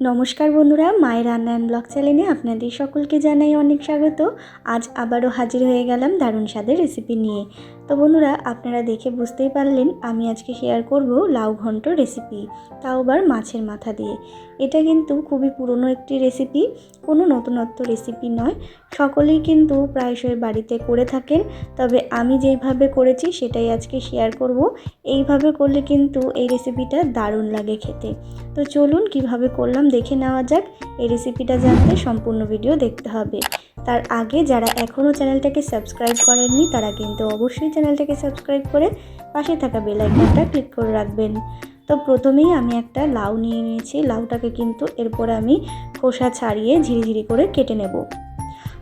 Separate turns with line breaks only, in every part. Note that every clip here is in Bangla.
নমস্কার বন্ধুরা, মায়ের রান্না অ্যান্ড ব্লগ চ্যানেলে আপনাদের সকলকে জানাই অনেক স্বাগত। আজ আবারও হাজির হয়ে গেলাম দারুণ স্বাদের রেসিপি নিয়ে। তো বন্ধুরা, আপনারা দেখে বুঝতেই পারলেন আমি আজকে শেয়ার করব লাউ ঘন্ট রেসিপি তাও আবার মাছের মাথা দিয়ে। এটা কিন্তু খুবই পুরনো একটি রেসিপি কোনো নতুনত্ব রেসিপি নয়। সকলেই কিন্তু প্রায়শই বাড়িতে করে থাকেন, তবে আমি যেইভাবে করেছি সেটাই আজকে শেয়ার করব। এইভাবে করলে কিন্তু এই রেসিপিটা দারুণ লাগে খেতে। তো চলুন কীভাবে করলাম দেখে নেওয়া যাক। এই রেসিপিটা জানতে সম্পূর্ণ ভিডিও দেখতে হবে। তার আগে যারা এখনও চ্যানেলটাকে সাবস্ক্রাইব করেননি, তারা কিন্তু অবশ্যই চ্যানেলটাকে সাবস্ক্রাইব করে পাশে থাকা বেল আইকনটা ক্লিক করে রাখবেন। তো প্রথমেই আমি একটা লাউ নিয়ে নিয়েছি। লাউটাকে কিন্তু এরপরে আমি খোসা ছাড়িয়ে ঝিরিঝিরি করে কেটে নেব।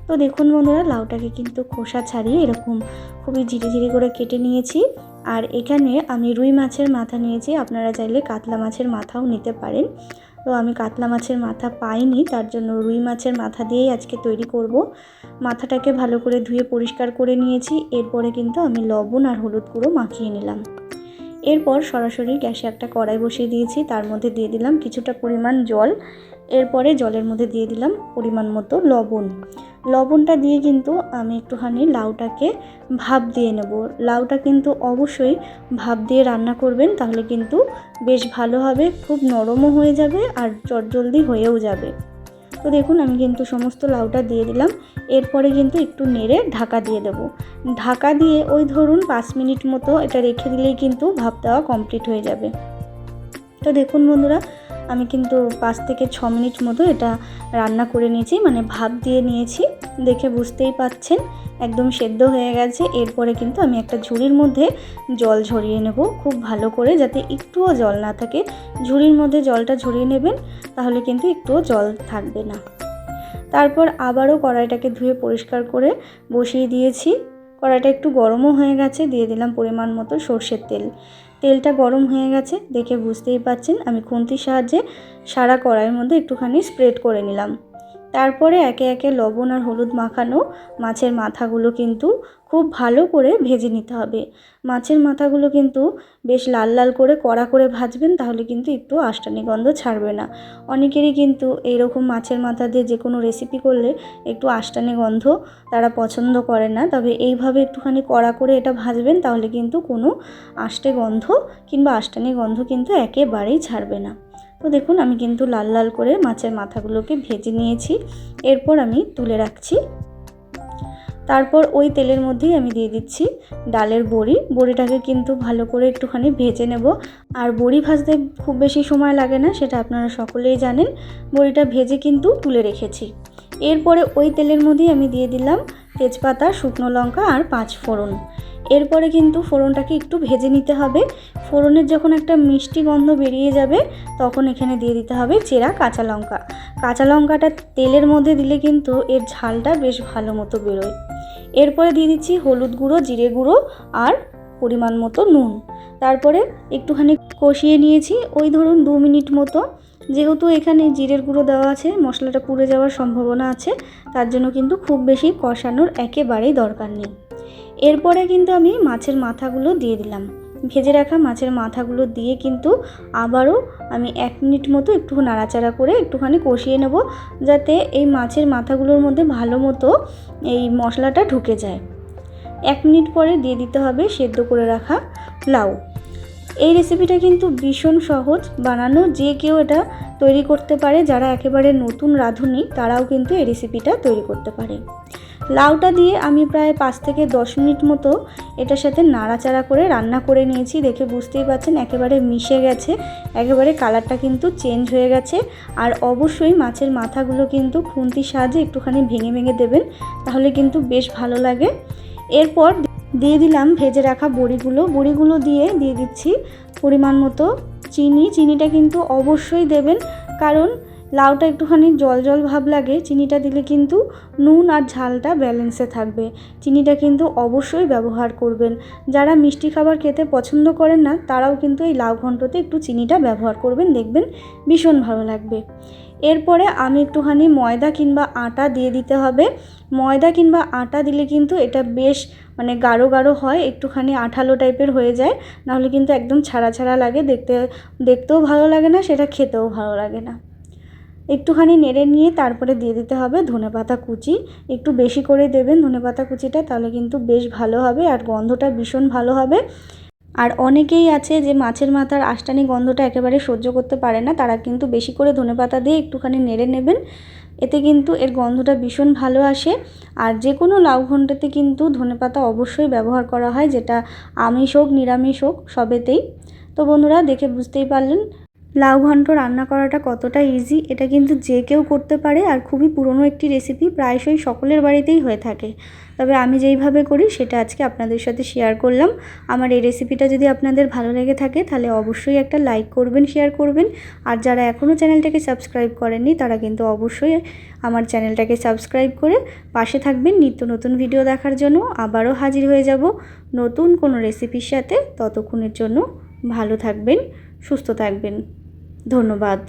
তো দেখুন বন্ধুরা, লাউটাকে কিন্তু খোসা ছাড়িয়ে এরকম খুবই ঝিরিঝিরি করে কেটে নিয়েছি। আর এখানে আমি রুই মাছের মাথা নিয়েছি। আপনারা চাইলে কাতলা মাছের মাথাও নিতে পারেন। তো আমি কাতলা মাছের মাথা পাইনি, তার জন্য রুই মাছের মাথা দিয়েই আজকে তৈরি করব। মাথাটাকে ভালো করে ধুয়ে পরিষ্কার করে নিয়েছি, এরপরে কিন্তু আমি লবণ আর হলুদ গুঁড়ো মাখিয়ে নিলাম। এরপর সরাসরি গ্যাসে একটা কড়াই বসিয়ে দিয়েছি, তার মধ্যে দিয়ে দিলাম কিছুটা পরিমাণ জল। এরপরে জলের মধ্যে দিয়ে দিলাম পরিমাণ মতো লবণ। লবণটা দিয়ে কিন্তু আমি একটুখানি লাউটাকে ভাপ দিয়ে নেব। লাউটা কিন্তু অবশ্যই ভাপ দিয়ে রান্না করবেন, তাহলে কিন্তু বেশ ভালো হবে, খুব নরমও হয়ে যাবে আর চটজলদি হয়েও যাবে। তো দেখুন, আমি কিন্তু সমস্ত লাউটা দিয়ে দিলাম। এরপরে কিন্তু একটু নেড়ে ঢাকা দিয়ে দেবো। ঢাকা দিয়ে ওই ধরুন পাঁচ মিনিট মতো এটা রেখে দিলেই কিন্তু ভাপ দেওয়া কমপ্লিট হয়ে যাবে। তো দেখুন বন্ধুরা আমি কিন্তু পাঁচ থেকে ছ মিনিট মতো এটা রান্না করে নিয়েছি মানে ভাপ দিয়ে নিয়েছি। দেখে বুঝতেই পাচ্ছেন, একদম সেদ্ধ হয়ে গেছে। এরপরে কিন্তু আমি একটা ঝুড়ির মধ্যে জল ঝরিয়ে নেব খুব ভালো করে, যাতে একটুও জল না থাকে। ঝুড়ির মধ্যে জলটা ঝরিয়ে নেবেন, তাহলে কিন্তু একটুও জল থাকবে না। তারপর আবারও কড়াইটাকে ধুয়ে পরিষ্কার করে বসিয়ে দিয়েছি। কড়াইটা একটু গরমও হয়ে গেছে, দিয়ে দিলাম পরিমাণ মতো সর্ষের তেল। তেলটা গরম হয়ে গেছে, দেখে বুঝতেই পাচ্ছেন আমি খুন্তির সাহায্যে সারা কড়াইয়ের মধ্যে একটুখানি স্প্রেড করে নিলাম। তারপরে একে একে লবণ আর হলুদ মাখানো মাছের মাথাগুলো কিন্তু খুব ভালো করে ভেজে নিতে হবে। মাছের মাথাগুলো কিন্তু বেশ লাল লাল করে কড়া করে ভাজবেন তাহলে কিন্তু একটু আষ্টানি গন্ধ ছাড়বে না। অনেকেরই কিন্তু এইরকম মাছের মাথা দিয়ে যে কোনো রেসিপি করলে একটু আষ্টানি গন্ধ তারা পছন্দ করে না। তবে এইভাবে একটুখানি কড়া করে এটা ভাজবেন তাহলে কিন্তু কোনো আষ্টে গন্ধ কিংবা আষ্টানি গন্ধ কিন্তু একেবারেই ছাড়বে না। তো দেখুন, আমি কিন্তু লাল লাল করে মাছের মাথাগুলোকে ভেজে নিয়েছি। এরপর আমি তুলে রাখছি। তারপর ওই তেলের মধ্যেই আমি দিয়ে দিচ্ছি ডালের বড়ি। বড়িটাকে কিন্তু ভালো করে একটুখানি ভেজে নেব। আর বড়ি ভাজতে খুব বেশি সময় লাগে না, সেটা আপনারা সকলেই জানেন। বড়িটা ভেজে কিন্তু তুলে রেখেছি। এরপরে ওই তেলের মধ্যেই আমি দিয়ে দিলাম তেজপাতা, শুকনো লঙ্কা আর পাঁচ ফোড়ন এরপরে কিন্তু ফোড়নটাকে একটু ভেজে নিতে হবে। ফোড়নের যখন একটা মিষ্টি গন্ধ বেরিয়ে যাবে, তখন এখানে দিয়ে দিতে হবে চেরা কাঁচা লঙ্কা। কাঁচা লঙ্কাটা তেলের মধ্যে দিলে কিন্তু এর ঝালটা বেশ ভালো মতো বেরোয়। এরপরে দিয়ে দিচ্ছি হলুদ গুঁড়ো, জিরে গুঁড়ো আর পরিমাণ মতো নুন। তারপরে একটুখানি কষিয়ে নিয়েছি। ওই ধরুন দু মিনিট মতো। যেহেতু এখানে জিরের গুঁড়ো দেওয়া আছে, মশলাটা পুড়ে যাওয়ার সম্ভাবনা আছে, তার জন্য কিন্তু খুব বেশি কষানোর একেবারেই দরকার নেই। এরপরে কিন্তু আমি মাছের মাথাগুলো দিয়ে দিলাম। ভেজে রাখা মাছের মাথাগুলো দিয়ে কিন্তু আবারও আমি এক মিনিট মতো একটু নাড়াচাড়া করে একটুখানি কষিয়ে নেব, যাতে এই মাছের মাথাগুলোর মধ্যে ভালো মতো এই মশলাটা ঢুকে যায়। এক মিনিট পরে দিয়ে দিতে হবে সেদ্ধ করে রাখা লাউ। এই রেসিপিটা কিন্তু ভীষণ সহজ বানানো, যে কেউ এটা তৈরি করতে পারে, যারা একেবারে নতুন রাঁধুনি, তারাও কিন্তু এই রেসিপিটা তৈরি করতে পারে। লাউটা দিয়ে আমি প্রায় পাঁচ থেকে দশ মিনিট মতো এটার সাথে নাড়াচাড়া করে রান্না করে নিয়েছি। দেখে বুঝতেই পারছেন একেবারে মিশে গেছে। একেবারে কালারটা কিন্তু চেঞ্জ হয়ে গেছে। আর অবশ্যই মাছের মাথাগুলো কিন্তু খুন্তির সাহায্যে একটুখানি ভেঙে ভেঙে দেবেন, তাহলে কিন্তু বেশ ভালো লাগে। এরপর দিয়ে দিলাম ভেজে রাখা বড়িগুলো। বড়িগুলো দিয়ে দিয়ে দিচ্ছি পরিমাণ মতো চিনি। চিনিটা কিন্তু অবশ্যই দেবেন, কারণ লাউটা একটুখানি জল জল ভাব লাগে, চিনিটা দিলে কিন্তু নুন আর ঝালটা ব্যালেন্সে থাকবে। চিনিটা কিন্তু অবশ্যই ব্যবহার করবেন। যারা মিষ্টি খাবার খেতে পছন্দ করেন না, তারাও কিন্তু এই লাউ ঘন্টতে একটু চিনিটা ব্যবহার করবেন, দেখবেন ভীষণ ভালো লাগবে। এরপরে আমি একটুখানি ময়দা কিংবা আটা দিয়ে দিতে হবে। ময়দা কিংবা আটা দিলে কিন্তু এটা বেশ মানে গাঢ় গাঢ় হয়, একটুখানি আঠালো টাইপের হয়ে যায়। নাহলে কিন্তু একদম ছাড়া ছাড়া লাগে, দেখতে, দেখতেও ভালো লাগে না, সেটা খেতেও ভালো লাগে না। একটুখানি নেড়ে নিয়ে তারপরে দিয়ে দিতে হবে ধনেপাতা কুচি। একটু বেশি করে দেবেন ধনেপাতা কুচিটা, তাহলে কিন্তু বেশ ভালো হবে আর গন্ধটা ভীষণ ভালো হবে। আর অনেকেই আছে যে মাছের মাথার আষ্টানি গন্ধটা একেবারে সহ্য করতে পারে না, তারা কিন্তু বেশি করে ধনেপাতা দিয়ে একটুখানি নেড়ে নেবেন। এতে কিন্তু এর গন্ধটা ভীষণ ভালো আসে। আর যে কোনো লাউ ঘণ্টাতে কিন্তু ধনেপাতা অবশ্যই ব্যবহার করা হয়, যেটা আমিষ হোক, নিরামিষ হোক, সবেতেই। তো বন্ধুরা, দেখে বুঝতেই পারলেন। লাউ ঘন্ট রান্না করাটা কতটা ইজি এটা কিন্তু যে কেউ করতে পারে আর খুবই পুরনো একটি রেসিপি প্রায়শই সকলের বাড়িতেই হয়ে থাকে। তবে আমি যেইভাবে করি সেটা আজকে আপনাদের সাথে শেয়ার করলাম। আমার এই রেসিপিটা যদি আপনাদের ভালো লেগে থাকে তাহলে অবশ্যই একটা লাইক করবেন শেয়ার করবেন। আর যারা এখনও চ্যানেলটাকে সাবস্ক্রাইব করেননি তারা কিন্তু অবশ্যই আমার চ্যানেলটাকে সাবস্ক্রাইব করে পাশে থাকবেন। নিত্য নতুন ভিডিও দেখার জন্য আবারও হাজির হয়ে যাব নতুন কোনো রেসিপির সাথে। ততক্ষণের জন্য ভালো থাকবেন, সুস্থ থাকবেন। ধন্যবাদ।